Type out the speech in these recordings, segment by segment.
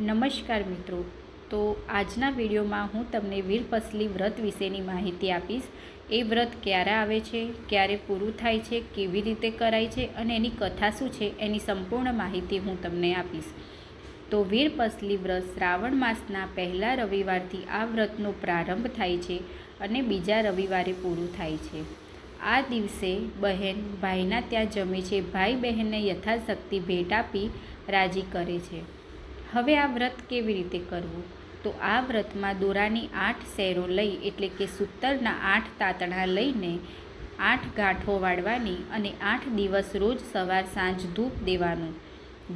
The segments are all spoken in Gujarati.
નમસ્કાર મિત્રો. તો આજના વિડીયોમાં હું તમને વીરપસલી વ્રત વિશેની માહિતી આપીશ. એ વ્રત ક્યારે આવે છે, ક્યારે પૂરું થાય છે, કેવી રીતે કરાય છે અને એની કથા શું છે એની સંપૂર્ણ માહિતી હું તમને આપીશ. તો વીરપસલી વ્રત શ્રાવણ માસના પહેલા રવિવારથી આ વ્રતનો પ્રારંભ થાય છે અને બીજા રવિવારે પૂરું થાય છે. આ દિવસે બહેન ભાઈના ત્યાં જમે છે. ભાઈ બહેનને યથાશક્તિ ભેટ આપી રાજી કરે છે. હવે આ વ્રત કેવી રીતે કરવું? તો આ વ્રતમાં દોરાની આઠ સેરો લઈ, એટલે કે સૂતરના આઠ તાતણા લઈને આઠ ગાંઠો વાળવાની અને આઠ દિવસ રોજ સવાર સાંજ ધૂપ દેવાનું.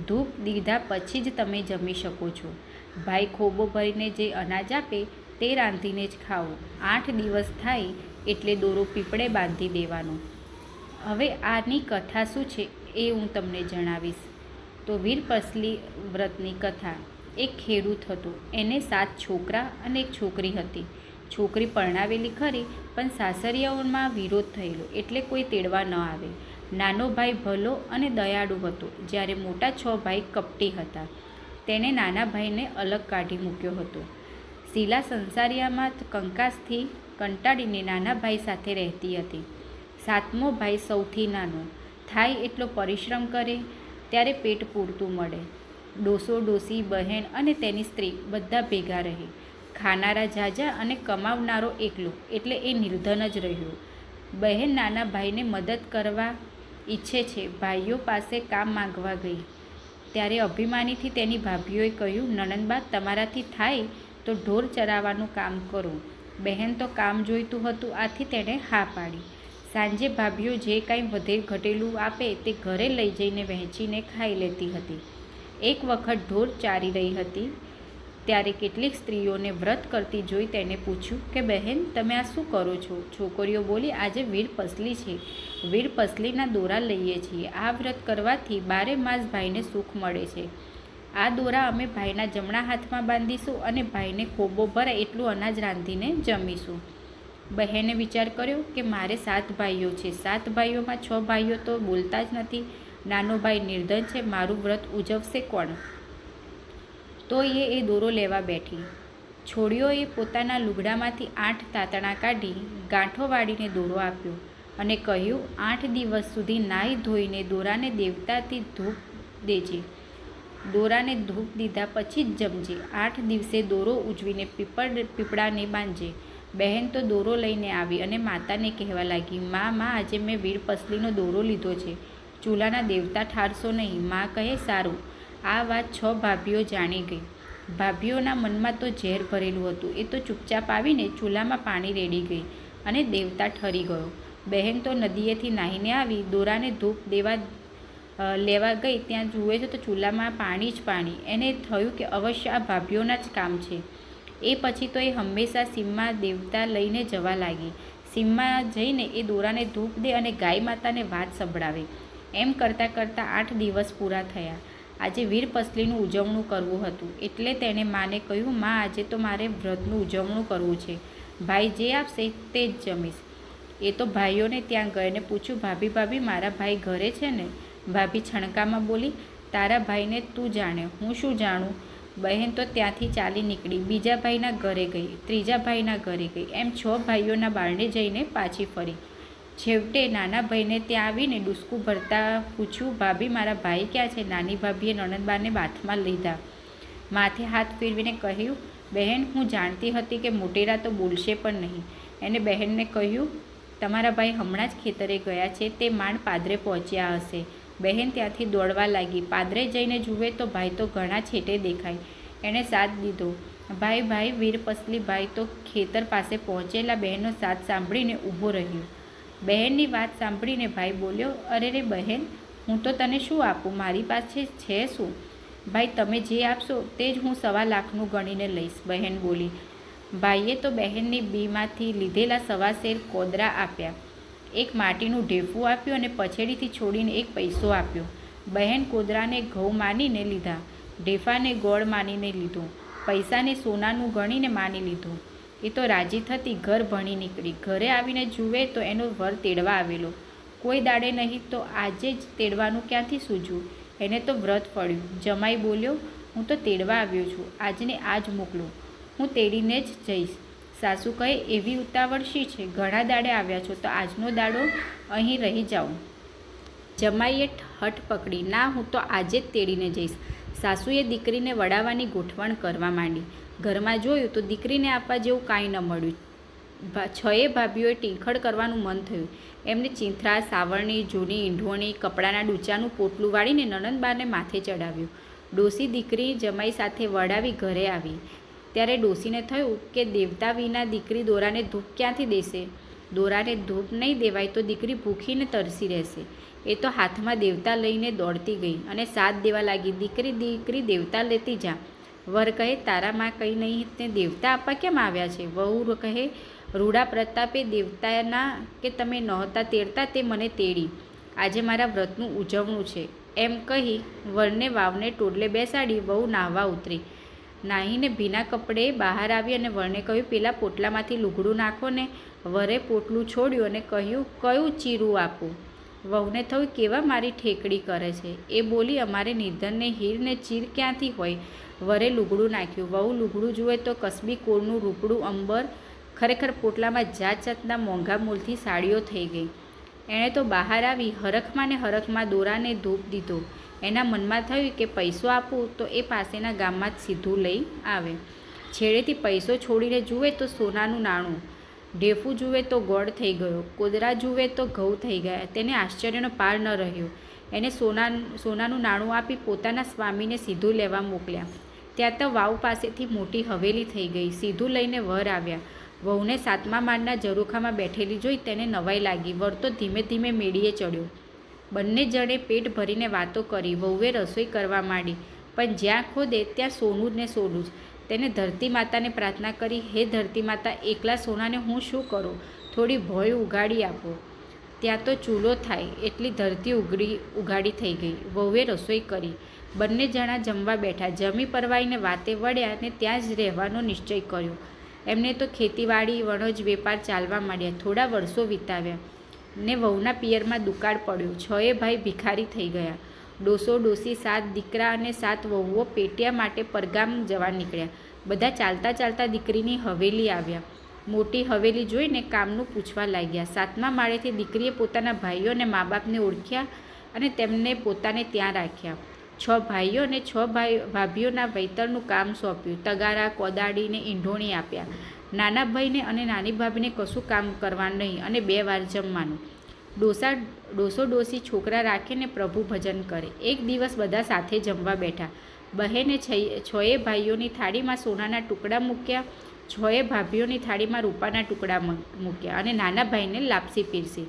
ધૂપ દીધા પછી જ તમે જમી શકો છો. ભાઈ ખોબો ભરીને જે અનાજ આપે તે રાંધીને જ ખાઓ. આઠ દિવસ થાય એટલે દોરો પીપળે બાંધી દેવાનો. હવે આની કથા શું છે એ હું તમને જણાવીશ. તો વીરપસલી વ્રતની કથા. એક ખેડૂત હતો. એને સાત છોકરા અને એક છોકરી હતી. છોકરી પરણાવેલી ખરી, પણ સાસરિયાઓમાં વિરોધ થયેલો. એટલે કોઈ તેડવા ન આવે. નાનો ભાઈ ભલો અને દયાળુ હતો. જ્યારે મોટા છ ભાઈ કપટી હતા. તેણે નાના ભાઈને અલગ કાઢી મૂક્યો હતો. શીલા સંસારિયામાં કંકાસથી કંટાળીને નાના ભાઈ સાથે રહેતી હતી. સાતમો ભાઈ સૌથી નાનો. થાય એટલો પરિશ્રમ કરે ત્યારે પેટ પૂરતું મળે. ડોસો ડોસી, બહેન અને તેની સ્ત્રી બધા ભેગા રહે. ખાનારા જાજા અને કમાવનારો એકલો, એટલે એ નિર્ધન જ રહ્યો. બહેન નાના ભાઈને મદદ કરવા ઈચ્છે છે, ભાઈઓ પાસે કામ માંગવા ગઈ. ત્યારે અભિમાનીથી તેની ભાભીઓએ કહ્યું, નણંદબા, તમારાથી થાય તો ઢોર ચરાવવાનું કામ કરો. બહેન તો કામ જોઈતું હતું, આથી તેણે હા પાડી. સાંજે ભાભીઓ જે કાંઈ વધે ઘટેલું આપે તે ઘરે લઈ જઈને વહેંચીને ખાઈ લેતી હતી. એક વખત ઢોર ચારી રહી હતી. ત્યારે કેટલીક સ્ત્રીઓને વ્રત કરતી જોઈ તેને પૂછ્યું કે, બહેન, તમે આ શું કરો છો? છોકરીઓ બોલી, આજે વીર પસલી છે. વીર પસલીના દોરા લઈએ છીએ. આ વ્રત કરવાથી બારે માસ ભાઈને સુખ મળે છે. આ દોરા અમે ભાઈના જમણા હાથમાં બાંધીશું અને ભાઈને ખોબો ભરાય એટલું અનાજ રાંધીને જમીશું. બહેને વિચાર કર્યો કે મારે સાત ભાઈઓ છે. સાત ભાઈઓમાં છ ભાઈઓ તો બોલતા જ નથી. નાનો ભાઈ નિર્ધન છે. મારું વ્રત ઉજવશે કોણ? તો એ એ દોરો લેવા બેઠી. છોડીઓએ પોતાના લુગડામાંથી આઠ તાતણા કાઢી ગાંઠો વાળીને દોરો આપ્યો અને કહ્યું, આઠ દિવસ સુધી નાહી ધોઈને દોરાને દેવતાથી ધૂપ દેજે. દોરાને ધૂપ દીધા પછી જ જમજે. આઠ દિવસે દોરો ઉજવીને પીપળ, પીપળાને બાંધજે. બહેન તો દોરો લઈને આવી અને માતાને કહેવા લાગી, માં માં, આજે મેં વીર પસલીનો દોરો લીધો છે. ચૂલાના દેવતા ઠારશો નહીં. માં કહે, સારું. આ વાત છ ભાભીઓ જાણી ગઈ. ભાભીઓના મનમાં તો ઝેર ભરેલું હતું. એ તો ચૂપચાપ આવીને ચૂલામાં પાણી રેડી ગઈ અને દેવતા ઠરી ગયો. બહેન તો નદીએથી નાહીને આવી, દોરાને ધૂપ દેવા લેવા ગઈ. ત્યાં જુએ છે તો ચૂલામાં પાણી જ પાણી. એને થયું કે અવશ્ય આ ભાભીઓના જ કામ છે. એ પછી તો એ હંમેશા સીમમાં દેવતા લઈને જવા લાગી. સીમમાં જઈને એ દોરાને ધૂપ દે અને ગાય માતાને વાત સંભળાવે. એમ કરતાં કરતાં આઠ દિવસ પૂરા થયા. આજે વીર પસલીનું ઉજવણું કરવું હતું. એટલે તેણે માને કહ્યું, માં, આજે તો મારે વ્રતનું ઉજવણું કરવું છે. ભાઈ જે આપશે તે જ જમીશ. એ તો ભાઈઓને ત્યાં ગઈને પૂછ્યું, ભાભી ભાભી, મારા ભાઈ ઘરે છે ને? ભાભી છણકામાં બોલી, તારા ભાઈને તું જાણે. હું શું જાણું? બહેન તો ત્યાંથી ચાલી નીકળી, બીજા ભાઈના ઘરે ગઈ, ત્રીજા ભાઈના ઘરે ગઈ, એમ છ ભાઈઓના બારણે જઈને પાછી ફરી. છેવટે નાના ભાઈને ત્યાં આવીને ડૂસકું ભરતા પૂછ્યું, ભાભી, મારા ભાઈ ક્યાં છે? નાની ભાભીએ નણંદબાને બાથમાં લીધા. માથે હાથ ફેરવીને કહ્યું, બહેન, હું જાણતી હતી કે મોટેરા તો બોલશે પણ નહીં. એને બહેનને કહ્યું, તમારા ભાઈ હમણાં જ ખેતરે ગયા છે, તે માંડ પાદરે પહોંચ્યા હશે. બહેન ત્યાંથી દોડવા લાગી. પાદરે જઈને જુએ તો ભાઈ તો ઘણા છેટે દેખાય. એણે સાથ દીધો. ભાઈ ભાઈ વીરપસલી ભાઈ તો ખેતર પાસે પહોંચેલા બહેનનો સાથ સાંભળીને ઊભો રહ્યો. બહેનની વાત સાંભળીને ભાઈ બોલ્યો, અરે રે બહેન, હું તો તને શું આપું? મારી પાસે છે શું? ભાઈ, તમે જે આપશો તે જ હું સવા લાખનું ગણીને લઈશ. બહેન બોલી. ભાઈએ તો બહેનની બીમાંથી લીધેલા સવા શેર કોદરા આપ્યા. એક માટીનું ઢેફું આપ્યું અને પછેડીથી છોડીને એક પૈસો આપ્યો. બહેન કોદરાને ઘઉં માનીને લીધા. ઢેફાને ગોળ માનીને લીધું. પૈસાને સોનાનું ગણીને માની લીધું. એ તો રાજી થતી ઘર ભણી નીકળી. ઘરે આવીને જુએ તો એનો વર તેડવા આવેલો. કોઈ દાડે નહીં તો આજે જ તેડવાનું ક્યાંથી સૂજ્યું એને તો વ્રત પડ્યું જમાઈ બોલ્યો, હું તો તેડવા આવ્યો છું. આજને આજ મોકલો. હું તેડીને જ જઈશ. સાસુ કહે, એવી ઉતાવળ શી છે? ઘણા દાડે આવ્યા છો, તો આજનો દાડો અહીં રહી જાઓ. જમાઈએ હઠ પકડી, ના, હું તો આજે જ તેડીને જઈશ. સાસુએ દીકરીને વડાવવાની ગોઠવણ કરવા માંડી. ઘરમાં જોયું તો દીકરીને આપવા જેવું કાંઈ ન મળ્યું. છએ ભાભીઓએ ટીંખળ કરવાનું મન થયું. એમને ચિંથરા, સાવરણી, જૂની ઈંઢોણી, કપડાના ડૂચાનું પોટલું વાળીને નણંદબાને માથે ચડાવ્યું ડોસી દીકરી જમાઈ સાથે વડાવી ઘરે આવી. ત્યારે ડોસીને થયું કે દેવતા વિના દીકરી દોરાને ધૂપ ક્યાંથી દેશે? દોરાને ધૂપ નહીં દેવાય તો દીકરી ભૂખીને તરસી રહેશે. એ તો હાથમાં દેવતા લઈને દોડતી ગઈ અને સાથ દેવા લાગી, દીકરી દીકરી, દેવતા લેતી જા. વર કહે, તારા માં કંઈ નહીં તે દેવતા આપવા કેમ આવ્યા છે? વહુ કહે, રૂડા પ્રતાપે દેવતાના કે તમે નહોતા તેડતા તે મને તેડી. આજે મારા વ્રતનું ઉજવણું છે. એમ કહી વરને વાવને ટોડલે બેસાડી, વહુ નાહવા ઉતરી. નાહીને ભીના કપડે બહાર આવી અને વરને કહ્યું, પેલા પોટલામાંથી લુગડું નાખો ને વરે પોટલું છોડ્યું અને કહ્યું, કયું ચીરું આપું? વહુને થયું, કેવા મારી ઠેકડી કરે છે? એ બોલી, અમારે નિધનને હીરને ચીર ક્યાંથી હોય? વરે લુગડું નાખ્યું. વહુ લુગડું જુએ તો કસબી કોળનું રૂપડું, અંબર, ખરેખર પોટલામાં જાત જાતના મોંઘા મૂલથી સાડીઓ થઈ ગઈ. એણે તો બહાર આવી હરખમાં ને હરખમાં દોરાને ધૂપ દીધો. એના મનમાં થયું કે પૈસો આપું તો એ પાસેના ગામમાં જ સીધું લઈ આવે. છેડેથી પૈસો છોડીને જુએ તો સોનાનું નાણું. ઢેફું જુએ તો ગોળ થઈ ગયો. કોદરા જુએ તો ઘઉં થઈ ગયા. તેને આશ્ચર્યનો પાર ન રહ્યો. એને સોના સોનાનું નાણું આપી પોતાના સ્વામીને સીધું લેવા મોકલ્યા. ત્યાં તો વાવ પાસેથી મોટી હવેલી થઈ ગઈ. સીધું લઈને વર આવ્યા. વહુને સાતમા માળના ઝરૂખામાં બેઠેલી જોઈ તેને નવાઈ લાગી. વળતો ધીમે ધીમે મેળીએ ચડ્યો બંને જણે પેટ ભરીને વાતો કરી. વહુએ રસોઈ કરવા માંડી, પણ જ્યાં ખોદે ત્યાં સોનું ને સોનું. જ તેને ધરતી માતાને પ્રાર્થના કરી, હે ધરતી માતા, એકલા સોનાને હું શું કરું? થોડી ભોય ઉગાડી આપો. ત્યાં તો ચૂલો થાય, એટલી ધરતી ઉગડી, ઉગાડી થઈ ગઈ. વહુએ રસોઈ કરી. બંને જણા જમવા બેઠા. જમી પરવાઈને વાતે વળ્યા અને ત્યાં જ રહેવાનો નિશ્ચય કર્યો. એમને તો ખેતીવાડી વણોજ વેપાર ચાલવા માંડ્યા. થોડા વર્ષો વિતાવ્યા ને વહુના પિયરમાં દુકાળ પડ્યો. છએ ભાઈ ભિખારી થઈ ગયા. ડોસો ડોસી સાત દીકરા અને સાત વહુઓ પેટિયા માટે પરગામ જવા નીકળ્યા. બધા ચાલતા ચાલતા દીકરીની હવેલી આવ્યા. મોટી હવેલી જોઈને કામનું પૂછવા લાગ્યા. સાતમા માળેથી દીકરીએ પોતાના ભાઈઓ અને મા બાપને ઓળખ્યા અને તેમને પોતાને ત્યાં રાખ્યા. છ ભાઈઓ અને છ ભાઈ, ભાભીઓના વૈતરનું કામ સોંપ્યું. તગારા, કોદાળીને ઈંઢોણી આપ્યા. નાના ભાઈને અને નાની ભાભીને કશું કામ કરવાનું નહીં અને બે વાર જમવાનું. ડોસા, ડોસો ડોસી છોકરા રાખીને પ્રભુ ભજન કરે. એક દિવસ બધા સાથે જમવા બેઠા. બહેને છએ ભાઈઓની થાળીમાં સોનાના ટુકડા મૂક્યા. છએ ભાભીઓની થાળીમાં રૂપાના ટુકડા મૂક્યા અને નાના ભાઈને લાપસી પીરસી.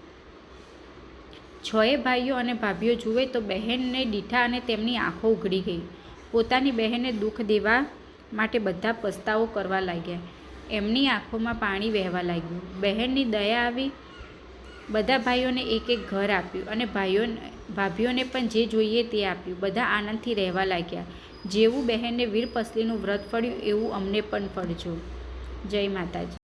છએ ભાઈઓ અને ભાભીઓ જુએ તો બહેનને દીઠા અને તેમની આંખો ઉઘડી ગઈ. પોતાની બહેનને દુઃખ દેવા માટે બધા પસ્તાવો કરવા લાગ્યા. એમની આંખોમાં પાણી વહેવા લાગ્યું. બહેનની દયા આવી બધા ભાઈઓને એક એક ઘર આપ્યું અને ભાઈઓ ભાભીઓને પણ જે જોઈએ તે આપ્યું. બધા આનંદથી રહેવા લાગ્યા. જેવું બહેનને વીર પસલીનું વ્રત ફળ્યું એવું અમને પણ ફળજો. જય માતાજી.